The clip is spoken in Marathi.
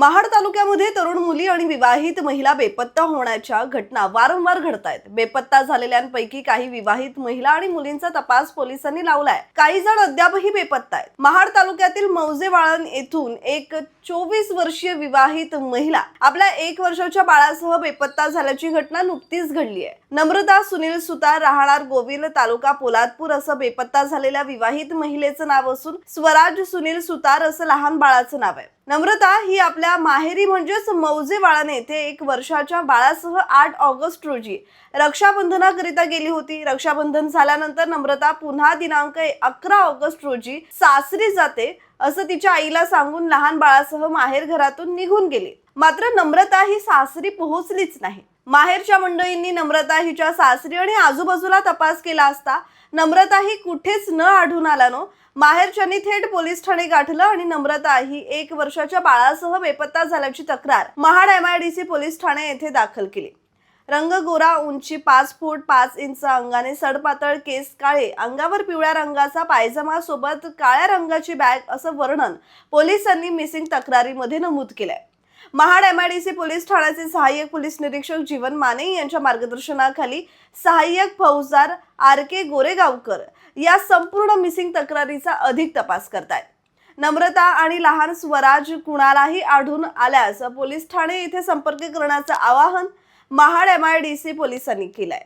महाड तालुक्यामध्ये तरुण मुली आणि विवाहित महिला बेपत्ता होण्याच्या घटना वारंवार घडत आहेत बेपत्ता झालेल्यांपैकी काही विवाहित महिला आणि मुलींचा तपास पोलिसांनी लावलाय. काही जण अद्यापही बेपत्ता आहेत. महाड तालुक्यातील मौजेवाळण येथून एक चोवीस वर्षीय विवाहित महिला आपल्या एक वर्षाच्या बाळासह बेपत्ता झाल्याची घटना नुकतीच घडली आहे. नम्रता सुनील सुतार राहणार गोविल तालुका पोलादपूर असं बेपत्ता झालेल्या विवाहित महिलेचं नाव असून स्वराज सुनील सुतार असं लहान बाळाचं नाव आहे. नम्रता ही आपल्या माहेरी म्हणजेच मौजे बाळाने येथे एक वर्षाच्या बाळासह आठ ऑगस्ट रोजी रक्षाबंधनाकरिता गेली होती. रक्षाबंधन झाल्यानंतर नम्रता पुन्हा दिनांक अकरा ऑगस्ट रोजी सासरी जाते. असं तिच्या आईला सांगून लहान बाळासह माहेर घरातून निघून गेली. मात्र नम्रता ही सासरी पोहोचलीच नाही. माहेरच्या मंडळींनी नम्रता हिच्या सासरी आणि आजूबाजूला तपास केला असता नम्रता ही कुठेच न आढळून नो. माहेरच्यांनी थेट पोलीस ठाणे गाठलं आणि नम्रता ही एक वर्षाच्या बाळासह बेपत्ता झाल्याची तक्रार महाड एमआयडीसी पोलीस ठाणे येथे दाखल केली. रंग गोरा उंची पाच फूट पाच इंच अंगाने सडपातळ केस काळे अंगावर पिवळ्या रंगाचा पायजमा सोबत काळ्या रंगाची बॅग असं वर्णन पोलिसांनी मिसिंग तक्रारीमध्ये नमूद केलंय. महाड एमआयडीसी पोलीस ठाण्याचे सहाय्यक पोलीस निरीक्षक जीवन माने यांच्या मार्गदर्शनाखाली सहाय्यक फौजदार आर के गोरेगावकर या संपूर्ण मिसिंग तक्रारीचा अधिक तपास करतायत. नम्रता आणि लहान स्वराज कुणालाही आढळून आल्यास पोलीस ठाणे येथे संपर्क करण्याचं आवाहन महाड एमआयडीसी पोलिसांनी केलाय.